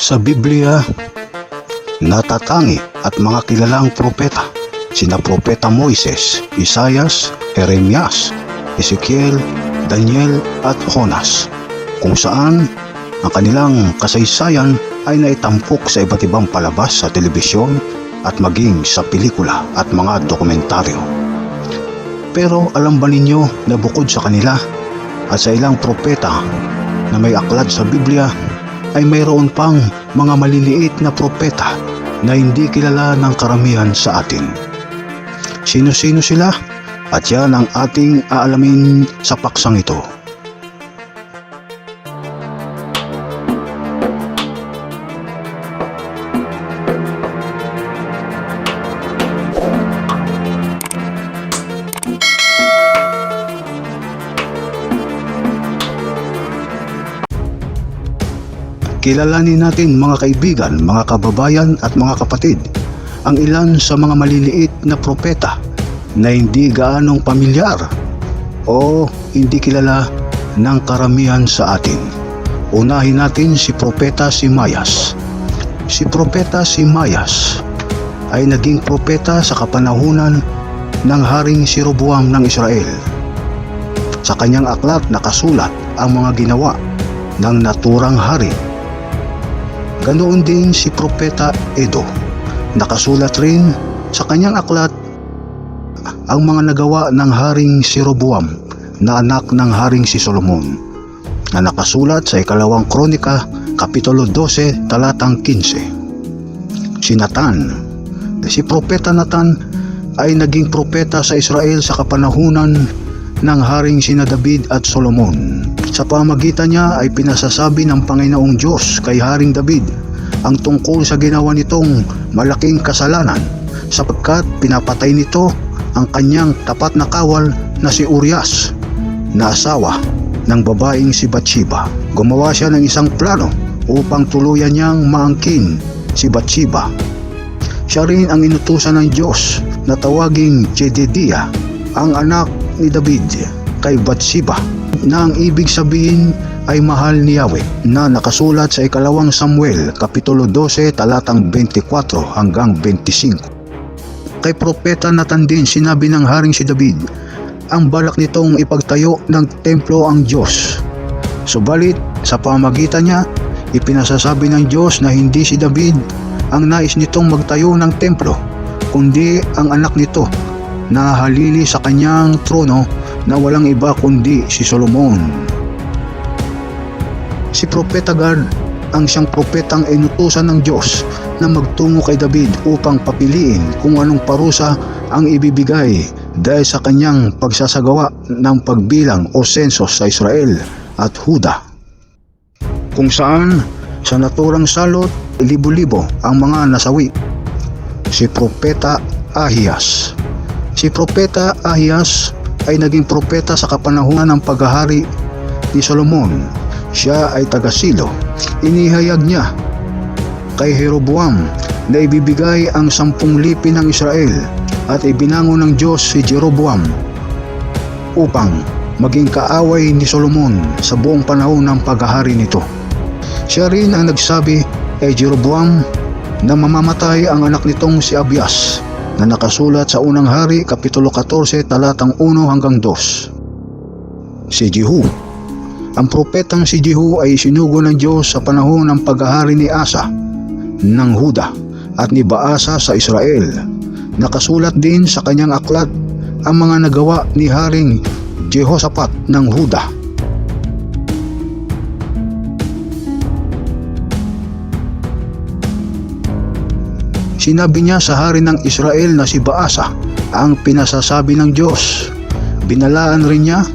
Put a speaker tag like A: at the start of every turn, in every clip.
A: Sa Biblia, natatangi at mga kilalang propeta, sina Propeta Moises, Isayas, Jeremias, Ezekiel, Daniel at Jonas, kung saan ang kanilang kasaysayan ay naitampok sa iba't ibang palabas sa telebisyon at maging sa pelikula at mga dokumentaryo. Pero alam ba ninyo na bukod sa kanila at sa ilang propeta na may aklat sa Biblia ay mayroon pang mga maliliit na propeta na hindi kilala ng karamihan sa atin. Sino-sino sila? At yan ang ating aalamin sa paksang ito. Kilalanin natin mga kaibigan, mga kababayan at mga kapatid ang ilan sa mga maliliit na propeta na hindi gaanong pamilyar o hindi kilala ng karamihan sa atin. Unahin natin si Propeta Simayas. Si Propeta Simayas ay naging propeta sa kapanahunan ng Haring Sirobuam ng Israel. Sa kanyang aklat nakasulat ang mga ginawa ng naturang hari Ganoon din si Propeta Edo. Nakasulat rin sa kanyang aklat ang mga nagawa ng Haring Siroboam na anak ng Haring si Solomon na nakasulat sa ikalawang kronika kapitulo 12 talatang 15. Si Natan, si Propeta Natan ay naging propeta sa Israel sa kapanahunan ng Haring sina David at Solomon. Sa pamagitan niya ay pinasasabi ng Panginoong Diyos kay Haring David ang tungkol sa ginawa nitong malaking kasalanan sapagkat pinapatay nito ang kanyang tapat na kawal na si Urias na asawa ng babaeng si Bathsheba. Gumawa siya ng isang plano upang tuluyan niyang maangkin si Bathsheba. Siya rin ang inutusan ng Diyos na tawaging Jedediah, ang anak ni David kay Bathsheba na ang ibig sabihin ay mahal ni Yahweh na nakasulat sa ikalawang Samuel kapitulo 12 talatang 24 hanggang 25. Kay propeta Nathan din sinabi ng haring si David ang balak nitong ipagtayo ng templo ang Diyos. Subalit sa pamagitan niya ipinasasabi ng Diyos na hindi si David ang nais nitong magtayo ng templo kundi ang anak nito na halili sa kanyang trono na walang iba kundi si Solomon. Si Propeta Gad ang siyang propetang inutusan ng Diyos na magtungo kay David upang papiliin kung anong parusa ang ibibigay dahil sa kanyang pagsasagawa ng pagbilang o sensos sa Israel at Huda. Kung saan sa naturang salot, libo-libo ang mga nasawi. Si Propeta Ahias. Si Propeta Ahias ay naging propeta sa kapanahunan ng paghahari ni Solomon siya ay taga-Silo. Inihayag niya kay Jeroboam na ibibigay ang sampung lipi ng Israel at ibinango ng Diyos si Jeroboam upang maging kaaway ni Solomon sa buong panahon ng paghahari nito. Siya rin ang nagsabi kay Jeroboam na mamamatay ang anak nitong si Abias na nakasulat sa unang hari kapitulo 14 talatang 1 hanggang 2. Si Jehu ang propetang si Jehu ay sinugo ng Diyos sa panahon ng paghahari ni Asa ng Huda at ni Baasa sa Israel. Nakasulat din sa kanyang aklat ang mga nagawa ni Haring Jehoshaphat ng Huda. Sinabi niya sa hari ng Israel na si Baasa ang pinasasabi ng Diyos. Binalaan rin niya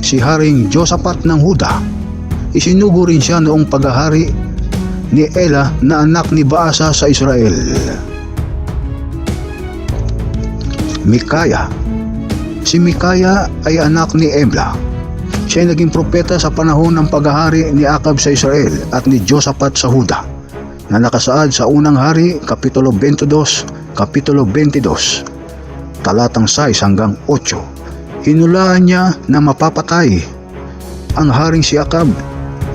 A: si Haring Josaphat ng Huda. Isinugo rin siya noong paghahari ni Ela na anak ni Baasa sa Israel. Mikaya Si Mikaya ay anak ni Ebla. Siya ay naging propeta sa panahon ng paghahari ni Akab sa Israel at ni Josaphat sa Huda na nakasaad sa unang hari, Kapitulo 22, Kapitulo 22, talatang 6 hanggang 8. Hinulaan niya na mapapatay ang haring si Akab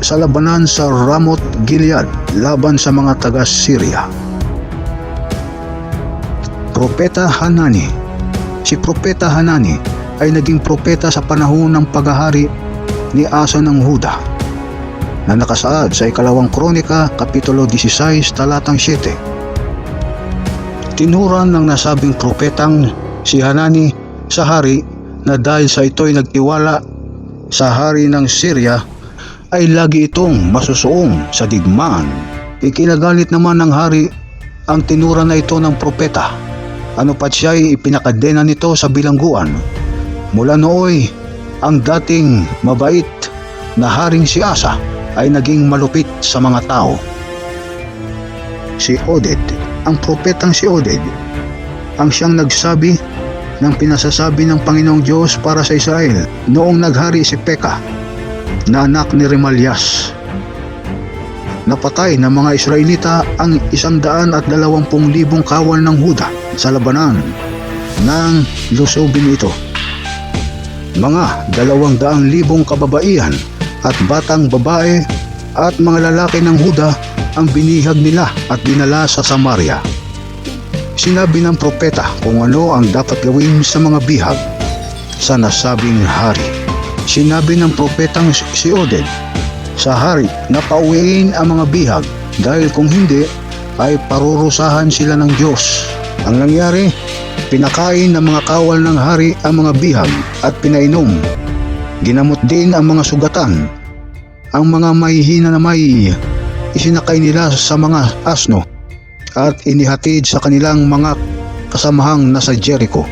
A: sa labanan sa Ramot Gilead laban sa mga taga-Syria. Propeta Hanani Si Propeta Hanani ay naging propeta sa panahon ng paghahari ni Asa ng Huda na nakasaad sa ikalawang kronika kapitulo 16 talatang 7. Tinuran ng nasabing propetang si Hanani sa hari na dahil sa ito'y nagtiwala sa hari ng Syria ay lagi itong masusuong sa digmaan. Ikinagalit naman ng hari ang tinura na ito ng propeta. Ano pat siya'y ipinakadena nito sa bilangguan. Mula nooy, ang dating mabait na haring si Asa ay naging malupit sa mga tao. Si Oded, ang propetang si Oded, ang siyang nagsabi ng pinasasabi ng Panginoong Diyos para sa Israel noong naghari si Peka na anak ni Remalias. Napatay ng mga Israelita ang isang daan at dalawampung libong kawal ng Huda sa labanan ng lusubin ito. Mga dalawang daang libong kababaihan at batang babae at mga lalaki ng Huda ang binihag nila at dinala sa Samaria. Sinabi ng propeta kung ano ang dapat gawin sa mga bihag sa nasabing hari. Sinabi ng propetang si Oded sa hari na pauwiin ang mga bihag dahil kung hindi ay parurusahan sila ng Diyos. Ang nangyari, pinakain ng mga kawal ng hari ang mga bihag at pinainom. Ginamot din ang mga sugatan. Ang mga mahihina na may isinakay nila sa mga asno at inihatid sa kanilang mga kasamahang nasa Jericho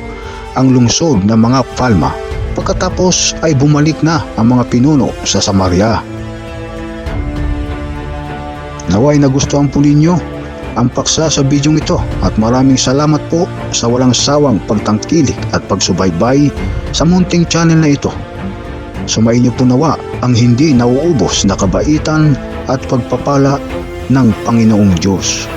A: ang lungsod ng mga palma. Pagkatapos ay bumalik na ang mga pinuno sa Samaria. Naway nagustuhan po ninyo ang paksa sa bidyong ito at maraming salamat po sa walang sawang pagtangkilik at pagsubaybay sa munting channel na ito. Sumainyo po nawa ang hindi nauubos na kabaitan at pagpapala ng Panginoong Diyos.